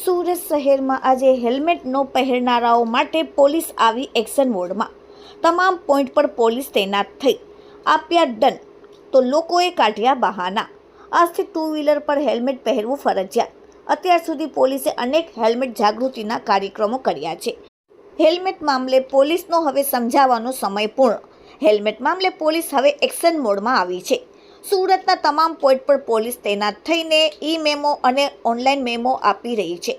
સુરત શહેરમાં આજે હેલ્મેટ ન પહેરનારાઓ માટે પોલીસ આવી એક્શન મોડમાં. તમામ પોઈન્ટ પર પોલીસ તૈનાત થઈ. આપ્યા દંડ. તો લોકોએ કાઢ્યા બહાના. આજથી ટુ વ્હીલર પર હેલ્મેટ પહેરવું ફરજિયાત. અત્યાર સુધી પોલીસે અનેક હેલ્મેટ જાગૃતિના કાર્યક્રમો કર્યા છે. હેલ્મેટ મામલે પોલીસનો હવે સમજાવવાનો સમય પૂર્ણ. હેલ્મેટ મામલે પોલીસ હવે એક્શન મોડમાં આવી છે. સુરતના તમામ પોઈન્ટ પર પોલીસ તૈનાત થઈને ઈ મેમો અને ઓનલાઈન મેમો આપી રહી છે.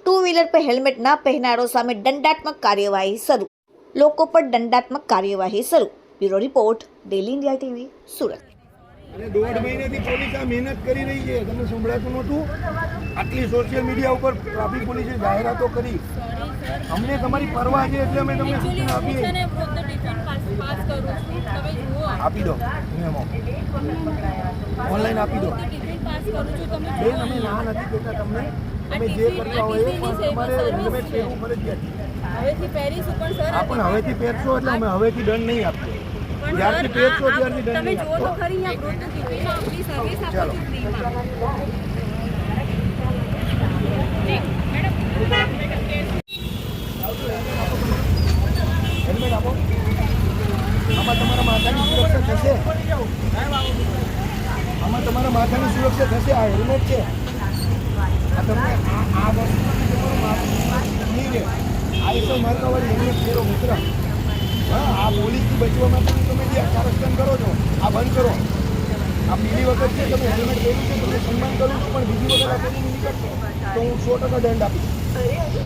ટુ વ્હીલર પર હેલ્મેટ ના પહેરનારો સામે દંડાત્મક કાર્યવાહી શરૂ. લોકો પર દંડાત્મક કાર્યવાહી શરૂ. Bureau report, daily India TV, Surat. અને દોઢ મહિનાથી પોલીસ આ મહેનત કરી રહી છે. તમને સંભળાતું નહોતું? આટલી સોશિયલ મીડિયા ઉપર ટ્રાફિક પોલીસે જાહેરાતો કરી. અમને તમારી પરવા છે એટલે અમે તમને સૂચના આપીએ. પાસ કરું છું તમે જુઓ. આપી દો. મેમો ઓનલાઈન આપી દો. પોતે પાસ કરું છું તમે બેન અમે ના નથી કહેતા તમને. તમે જે કરતા હોય એ પણ તમારે હેલ્મેટ પહેરવું ફરજિયાત છે. હવેથી પહેરીશું પણ સર પણ હવેથી પહેરશો એટલે અમે હવેથી દંડ નહીં આપીએ. જ્યારથી પહેરશો ત્યારથી દંડ તમે જુઓ તો ખરી અહીંયા વૃદ્ધ ટિફિનમાં આપણી સર્વિસ આપો છો ફ્રીમાં હેલ્મેટ આપો. આમાં તમારા માથાની સુરક્ષા થશે. આમાં તમારા માથાની સુરક્ષા થશે. આ હેલ્મેટ છે. આ તમને આ માથું નહીં રહે આઈસો માર્કાવાળી હેલ્મેટ પહેરો મિત્ર. હા, આ પોલીસથી બચવા માટે તમે જે આ કારસ્તાન કરો છો, આ બંધ કરો. આ બીજી વખત છે તમે હેલ્મેટ પહેર્યું છે, તમને સન્માન કરું છું, પણ બીજી વખત આ પોલીસ નીકળશો. તો હું સો ટકા દંડ આપીશ.